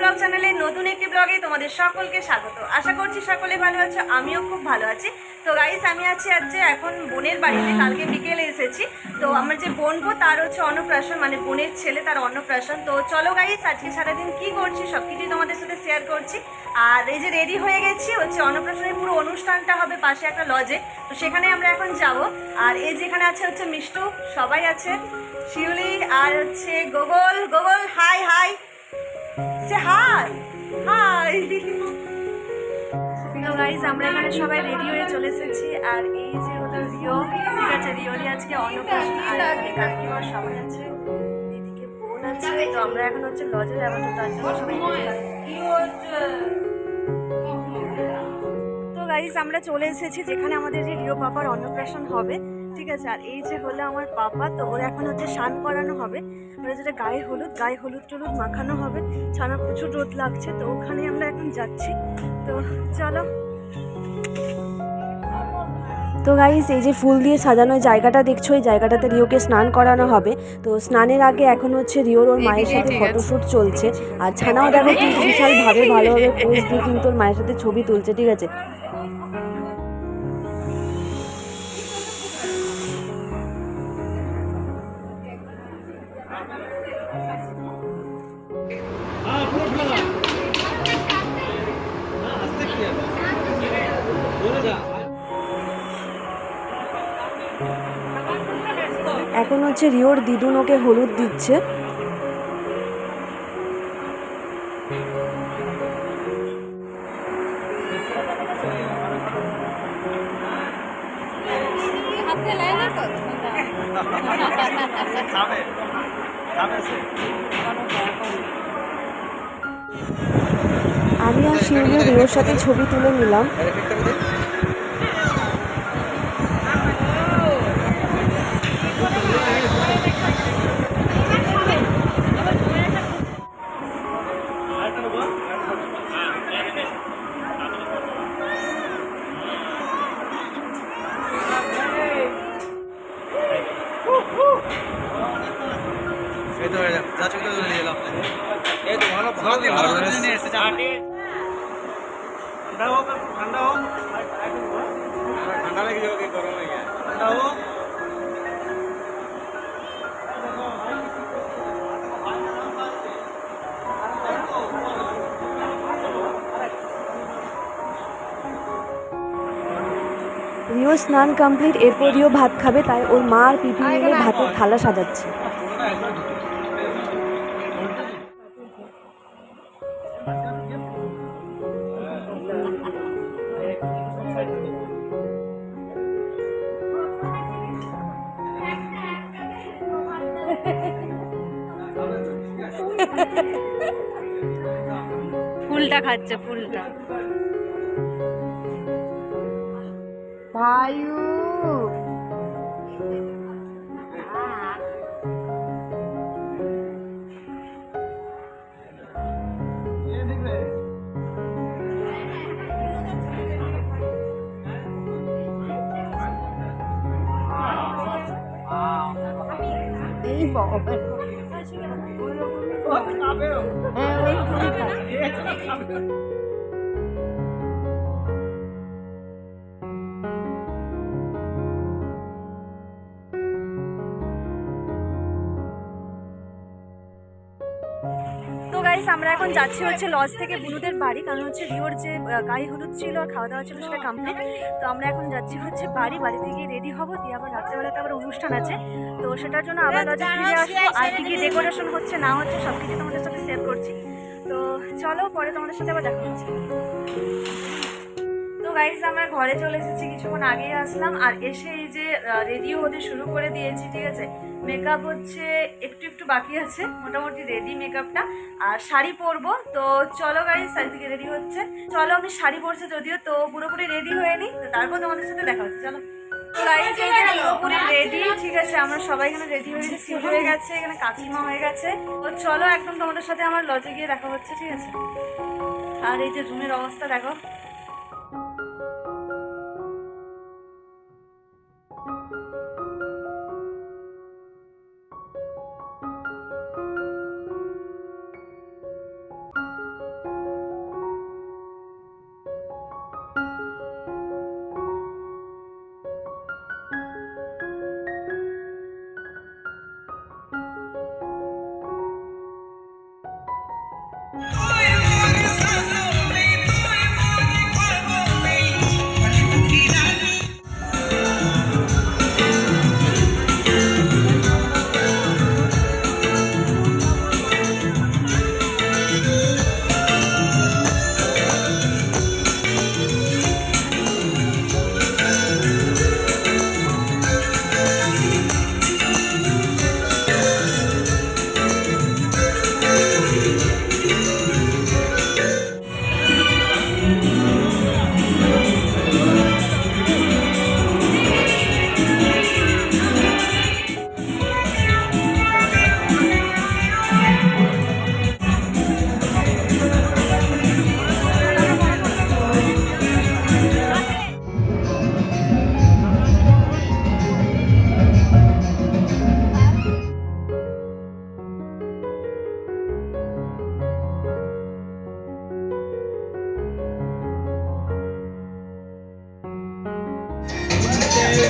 Blog চ্যানেলে নতুন একটি ব্লগে তোমাদের সকলকে স্বাগত। আশা করছি সকলে ভালো আছো, আমিও খুব ভালো আছি। তো গাইস আমি আছি আজ যে এখন বোনের বাড়িতে, কালকে বিকেলে এসেছি। তো আমার যে বোনবো তার হচ্ছে অন্নপ্রাশন মানে বোনের ছেলে তার অন্নপ্রাশন। তো চলো গাইস আজকে সারাদিন কি করছি সব কিছুই তোমাদের সাথে শেয়ার করছি। আর এই যে রেডি হয়ে গেছি, হচ্ছে অন্নপ্রাশনের পুরো অনুষ্ঠানটা হবে পাশে একটা লজে তো সেখানে আমরা এখন যাব। আর এই যেখানে আছে হচ্ছে মিষ্টু, সবাই আছে। শিউলি আর হচ্ছে গোগল। গোগল হাই হাই সে হাই হাই গাইজ আমরা এখানে সবাই রেডি হয়ে চলে এসেছি। আর এই যে হলো রিও, ঠিক আছে রিওরি আজকে অন্নপ্রাশন, আর এদিকে কাকিমা সবাই আছে। এদিকে বোন আছে, তো আমরা এখন হচ্ছে লজে যাব, তো তার জন্য সবাই তো গাইজ আমরা চলে এসেছি যেখানে আমাদের যে রিও পাপার অন্নপ্রাশন হবে, ঠিক আছে? আর এই যে হলো আমার পাপা, তো ওর এখন হচ্ছে স্নান করানো হবে। ওরা যেটা গায়ে হলুদ গায়ে হলুদ টলুদ মাখানো হবে। ছানা প্রচুর রোদ লাগছে, তো ওখানে আমরা এখন যাচ্ছি। তো চলো তো গাইস এই যে ফুল দিয়ে সাজানো জায়গাটা দেখছ এই জায়গাটাতে রিওকে স্নান করানো হবে। তো স্নানের আগে এখন হচ্ছে রিওর ওর মায়ের সাথে ফটোশ্যুট চলছে। আর ছানাও দেখো কিন্তু বিশাল ভাবে ভালোভাবে পোজ দিয়ে কিন্তু ওর মায়ের সাথে ছবি তুলছে ঠিক আছে? এখন হচ্ছে রিওর দিদুন ওকে হলুদ দিচ্ছে। আমি আর শিউলি রিওর সাথে ছবি তুলে নিলাম। এই তো যা চোখে নিয়ে এলাম এই তো ভালো ভালো দিয়ে ভালো করে নিয়ে এসেছে ঠান্ডা হোক ঠান্ডা হোক। ঠান্ডা লেগে যাবে গরম হয়ে গেছে ঠান্ডা হোক। রিও স্নান কমপ্লিট এরপর রিও ভাত খাবে তাই ওর মা আর পিপি মিলে ভাতের থালা সাজাচ্ছে। ফুলটা খাচ্ছে ফুলটা। ভাইউ এই বাবা হ্যাঁ ওই গাইস আমরা এখন যাচ্ছি হচ্ছে লজ থেকে বুনুদের বাড়ি কারণ হচ্ছে রিওর যে গায়ে হলুদ ছিল আর খাওয়া দাওয়া ছিল সেটা কমপ্লিট তো আমরা এখন যাচ্ছি হচ্ছে বাড়ি বাড়ি থেকে রেডি হব। দিয়ে আবার রাত্রেবেলাতে আবার অনুষ্ঠান আছে। তো সেটার জন্য আবার লজে ফিরে আসব। আর কি কি ডেকোরেশন হচ্ছে না হচ্ছে সব কিছু তোমাদের সাথে শেয়ার করছি। তো চলো পরে তোমাদের সাথে আবার দেখা হচ্ছে। গাইজ আমরা ঘরে চলে এসেছি, কিছুক্ষণ আগেই আসলাম, আর এসে এই যে রেডিও হতে শুরু করে দিয়েছি, ঠিক আছে? মেকআপ হচ্ছে একটু একটু বাকি আছে, মোটামুটি রেডি মেকআপটা আর শাড়ি পরবো, তো চলো গাইজ শাড়ি থেকে রেডি হচ্ছে। চলো, আমি শাড়ি পরছি যদিও, তো পুরোপুরি রেডি হয়ে নিই তো তারপর তোমাদের সাথে দেখা হচ্ছে, চলো। পুরোপুরি রেডি ঠিক আছে, আমরা সবাই এখানে রেডি হয়ে গেছি হয়ে গেছে, এখানে কাকিমা হয়ে গেছে। তো চলো, একদম তোমাদের সাথে আমার লজে গিয়ে দেখা হচ্ছে, ঠিক আছে? আর এই যে রুমের অবস্থা, দেখো।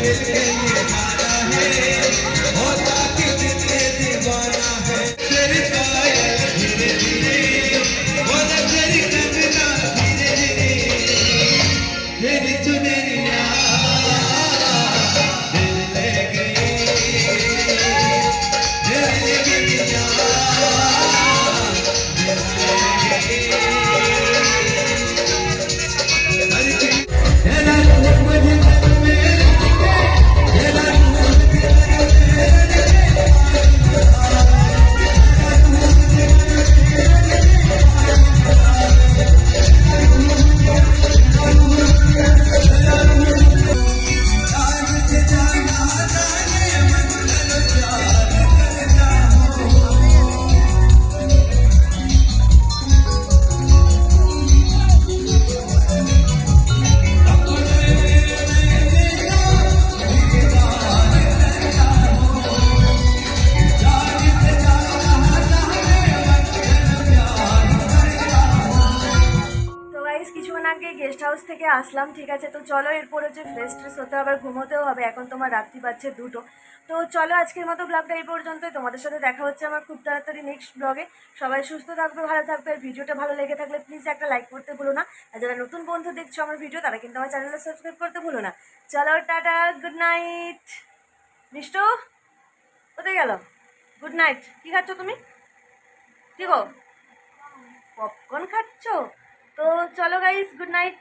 তো গাইস কিছুক্ষণ আগে গেস্ট হাউস থেকে আসলাম, ঠিক আছে? তো চলো, এরপর হচ্ছে ফ্রেশ ট্রেশ হতে হবে ঘুমোতেও হবে। এখন তোমার রাত্রি পাচ্ছে দুটো। তো চলো, আজকের মতো ব্লগটা এই পর্যন্তই। তোমাদের সাথে দেখা হচ্ছে আমার খুব তাড়াতাড়ি নেক্সট ব্লগে সবাই সুস্থ থাকবে, ভালো থাকবে। আর ভিডিওটা ভালো লেগে থাকলে প্লিজ একটা লাইক করতে ভুলো না। আর যারা নতুন বন্ধু দেখছ আমার ভিডিও তারা কিন্তু আমার চ্যানেলটা সাবস্ক্রাইব করতে ভুলো না। চলো, টাটা গুড নাইট মিষ্টু, কোথায় গেল? গুড নাইট কী খাচ্ছ তুমি? কি গো? পপকর্ন খাচ্ছ? তো চলো গাইস গুড নাইট